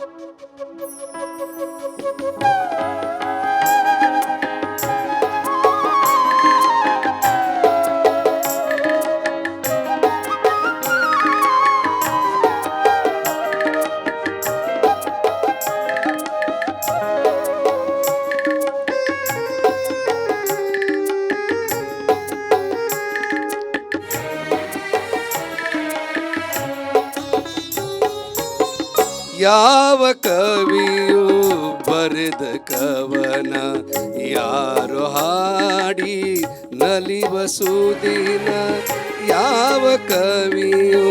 Thank you. ಯಾವ ಕವಿಯು ಬರೆದ ಕವನ? ಯಾರು ಹಾಡಿ ನಲಿವ ಸುದಿನ? ಯಾವ ಕವಿಯು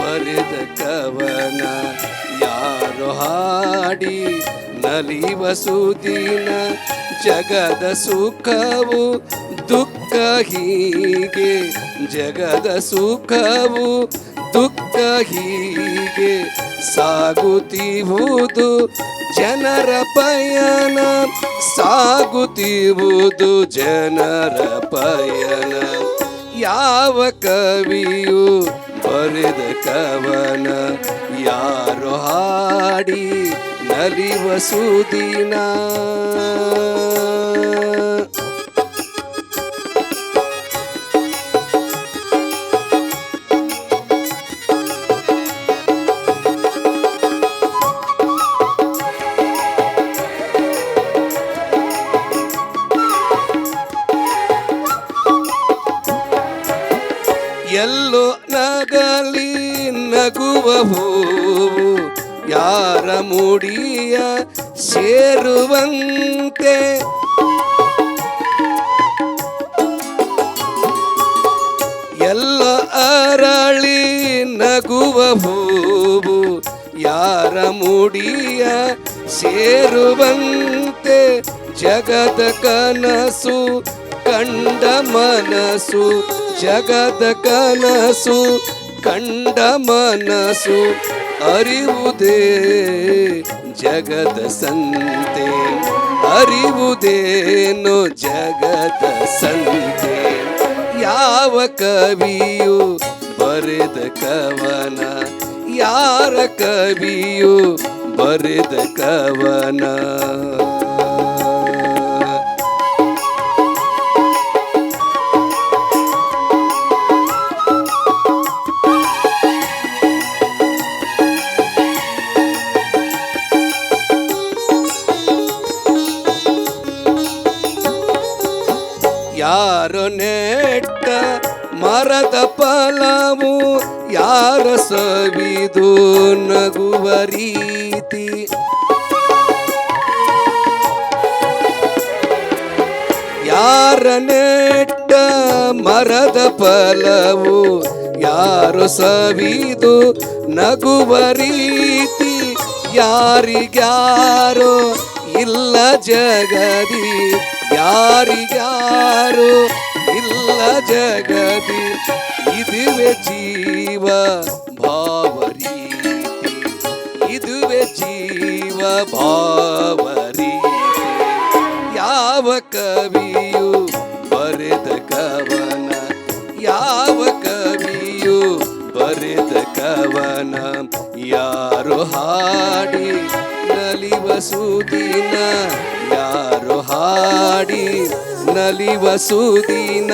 ಬರೆದ ಕವನ? ಯಾರು ಹಾಡಿ ನಲಿವ ಸುದಿನ? ಜಗದ ಸುಖವು ದುಃಖ ಹೀಗೆ? ಜಗದ ಸುಖವು ದುಃಖ ಹೀಗೆ? ಸಾಗುತ್ತಿರುವುದು ಜನರ ಪಯಣ. ಸಾಗುತ್ತಿರುವುದು ಜನರ ಪಯಣ. ಯಾವ ಕವಿಯು ಬರೆದ ಕವನ? ಯಾರು ಹಾಡಿ ನಲಿವ ಸುದಿನ? ನಗಲಿ ನಗುವ ಹೂವು ಯಾರ ಮುಡಿಯ ಸೇರುವಂತೆ? ಎಲ್ಲ ಅರಳಿ ನಗುವ ಹೂವು ಯಾರ ಮುಡಿಯ ಸೇರುವಂತೆ? ಜಗದ ಕನಸು ಕಂಡ ಮನಸ್ಸು ಜಗದ ಕನಸು, ಕಂಡ ಮನಸು ಅರಿವುದೇ. ಜಗದ ಸಂತೆ ಅರಿವುದೇನು ಜಗದ ಸಂತೆ. ಯಾವ ಕವಿಯು ಬರೆದ ಕವನ, ಯಾರ ಕವಿಯು ಬರೆದ ಕವನ? ಯಾರು ನೆಟ್ಟ ಮರದ ಫಲವು ಯಾರ ಸವಿದು ನಗುವ ರೀತಿ? ಯಾರ ನೆಟ್ಟ ಮರದ ಫಲವು ಯಾರು ಸವಿದು ನಗುವ ರೀತಿ? ಯಾರಿಗ್ಯಾರೋ ಇಲ್ಲ ಜಗದಿ ಯಾರಿಗ್ಯಾರೋ ಇಲ್ಲ ಜಗದಿ, ಇದುವೆ ಜೀವ ಭಾವರಿ ಇದುವೆ ಜೀವ ಭಾವ ಯಾವ ಕವಿಯು ಬರೆದ ಕವನ, ಯಾವ ಕವಿಯು ಬರೆದ ಕವನ, ಯಾರು ಹಾಡಿ ನಲಿವ ಸುದಿನ ಯಾರು ಹಾಡಿ ನಲಿವ ಸುದಿನ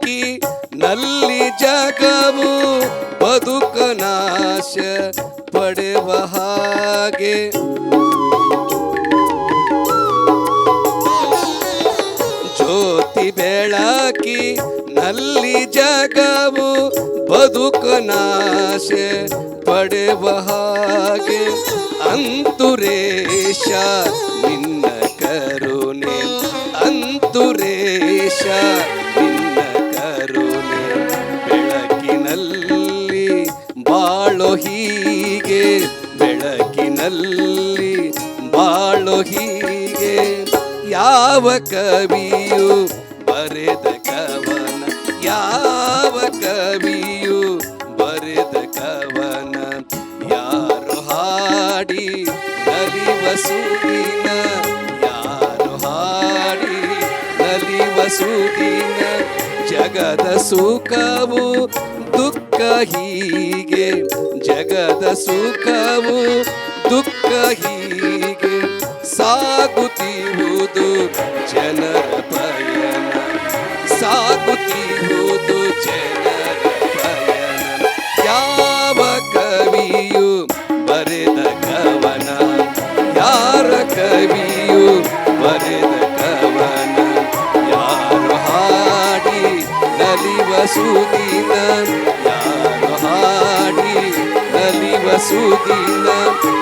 ಜ್ಯೋತಿ ನಲ್ಲಿ ಜಗವು ಬದುಕನಾಶ ಪಡೆವ ಹಾಗೆ. ಜ್ಯೋತಿ ಬೆಳಕಿ ನಲ್ಲಿ ಜಗವು ಬದುಕನಾಶ ಪಡೆವ ಹಾಗೆ. ಅಂತುರೇಶ, ನಿನ್ನ ಕರುಣೆ. ಅಂತುರೇಶ, ನಿನ್ನ ಬಾಳೋ ಹೀಗೆ ಬೆಳಕಿನಲ್ಲಿ, ಬಾಳೋ ಹೀಗೆ ಯಾವ ಕವಿಯು ಬರೆದ ಕವನ, ಯಾವ ಕವಿಯು ಬರೆದ ಕವನ? ಯಾರು ಹಾಡಿ ನಲಿವ ಸೂದಿನ, ಯಾರು ಹಾಡಿ ನಲಿವ ಸೂದಿನ? ಜಗದ ಸುಖವು ದುಃಖ ಹೀಗೆ ಜಗದ ಸುಖವು ದುಃಖ ಹೀಗೆ ಸಾಗುತ್ತಿರುವುದು ಜನರ ಪಯ দিলাম